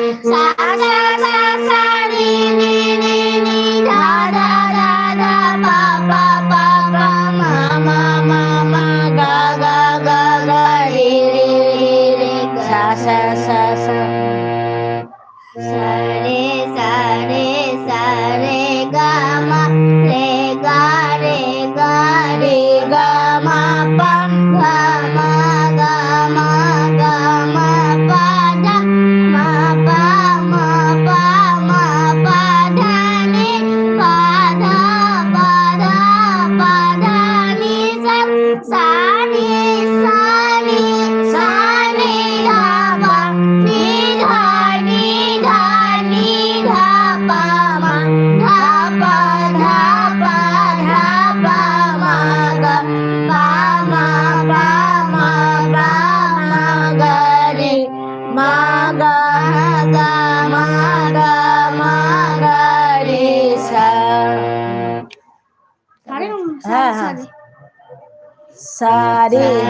沙沙沙沙。sa re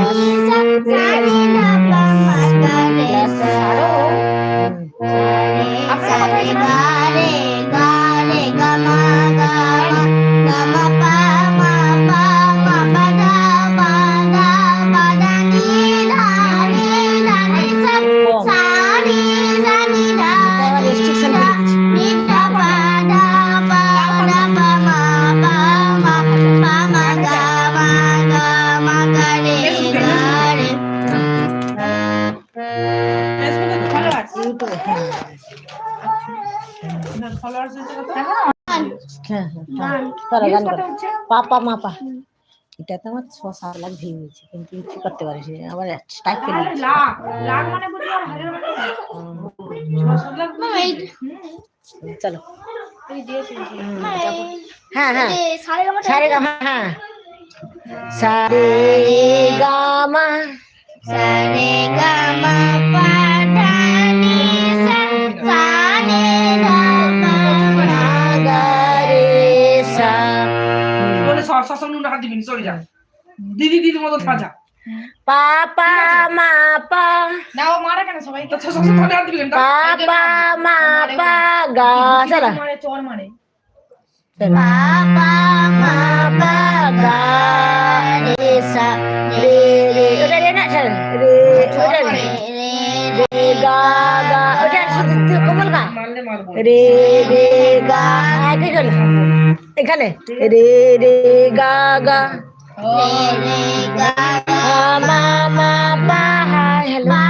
Isang of na pamakalesa হ্যাঁ হ্যাঁ হ্যাঁ। চলো গান করো। পাপা মাপা। এটা তো আমার ছ সাত লাখ ভিউ হয়েছে কিন্তু কি করতে পারিস আবার স্ট্রাইক পেলে আরে লাখ। লাখ মানে বুঝি আর হাজার মানে কি? ছশো লাখ চলো। এই দিয়েছি হ্যাঁ হ্যাঁ। সারে গামা সারে গা হ্যাঁ সারে গামা সারে গামা পাধানি বলে সর সর নুন হাত দিবি চলে যা। দিদি দিদি মতো সাজা। পাপা মারে কেন সবাই? তো ছশো গা মারে মারে মা গা রে সা রে রে ওটা রে না চল। রে ওটা রে রে রে গা গা ওটা শুধু কোমল গা। রে রে গা আগে চল এখানে? রে রে গা গা। গা মা মা পা হ্যালো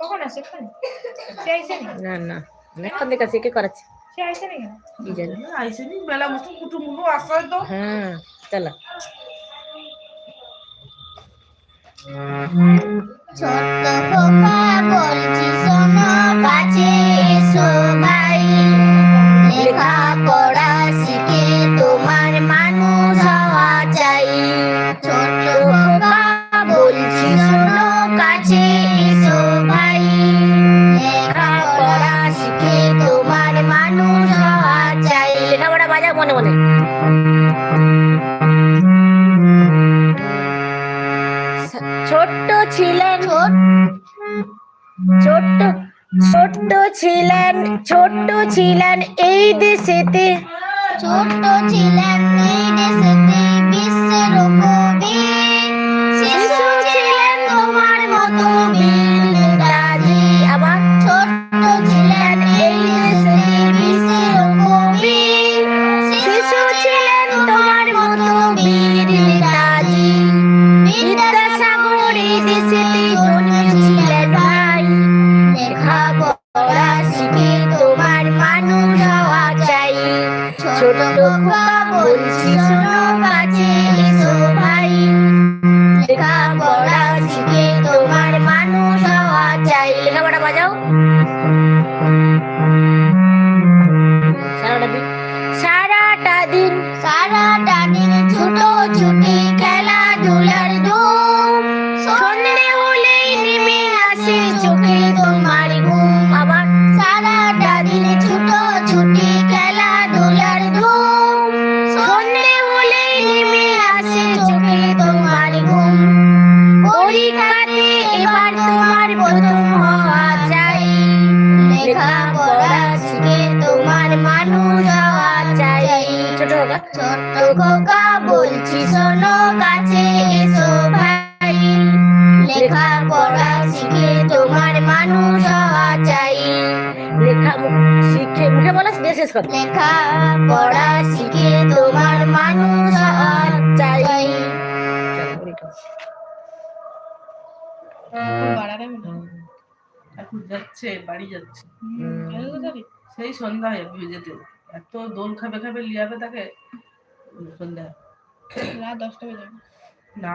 কখন আসে এখানে সে আইসে নি না কে করাচ্ছে। সে আইসে কি জানি। কুটুম তো। হ্যাঁ চলো। ছোট্ট খোকা বলছি শোনো কাছে এসো ভাই লেখা পড়া ছোট্ট ছিলেন এই দেশেতে। ছোট্ট ছিলেন এই দেশেতে। ছোট্ট খোকা বলছি শোনো কাছে এসো ভাই লেখা পড়া শিখে তোমার মানুষ হওয়া চাই লেখা শিখে মুখে বলা শেষ কর লেখা পড়া শিখে তোমার মানুষ হওয়া চাই যাচ্ছে বাড়ি যাচ্ছে সেই সন্ধ্যা হয়ে যেতে এত দোল খাবে খাবে লিয়াবে তাকে? সন্ধ্যা। রাত দশটা বেজে যাবে। না।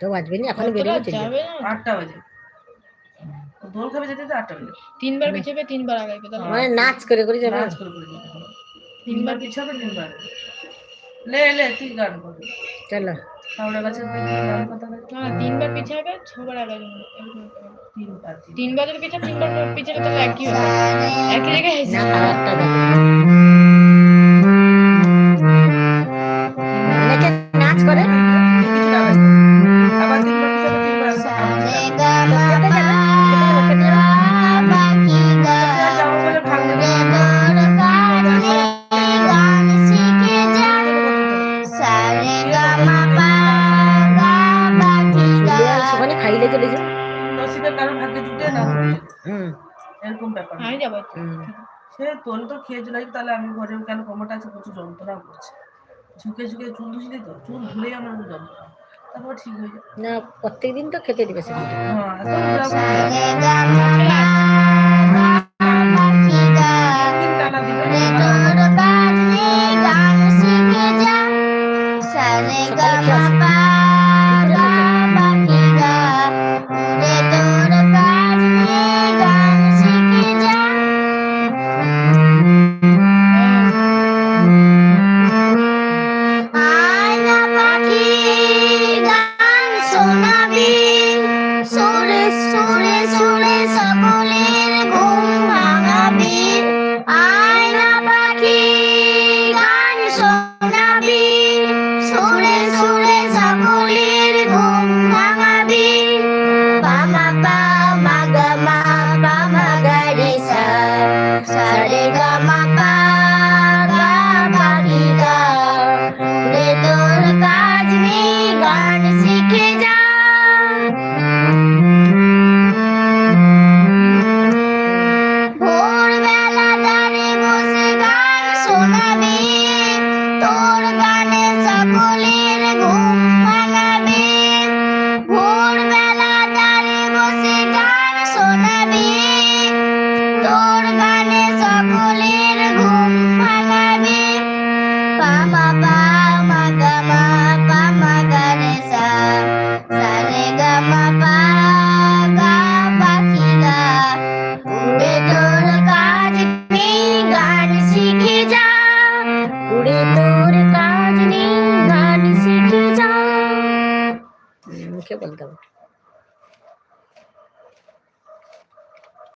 তো বাজবে না এখন বেরিয়ে না? আটটা বাজে। দোল খাবে যেতে তো আটটা বাজে। তিনবার পিছাবে তিনবার আগাইবে মানে নাচ করে করে যাবে। নাচ করে করে যাবে। তিনবার পিছাবে তিনবার লে লে তুই গান করবি চলো। শাওরা গাছের তিনবার পিছাবে হ্যাঁ, ছবার আলাদা তিনবার তিনবার যদি পিছাবে তিনবার পিছাবে তাহলে একই হবে। একই জায়গায় হেসে নাচ করে। এরকম ব্যাপার সে তোর তো খেয়ে চলে তাহলে আমি ঘরে কেন কমাটা আছে প্রচুর যন্ত্রণা করছে। ঝুঁকে ঝুঁকে চুল ধুছিলি তো চুল ধুলে আমার যন্ত্রণা। তারপর ঠিক হয়ে যায় না প্রত্যেকদিন তো খেতে দিবে হ্যাঁ Barnes.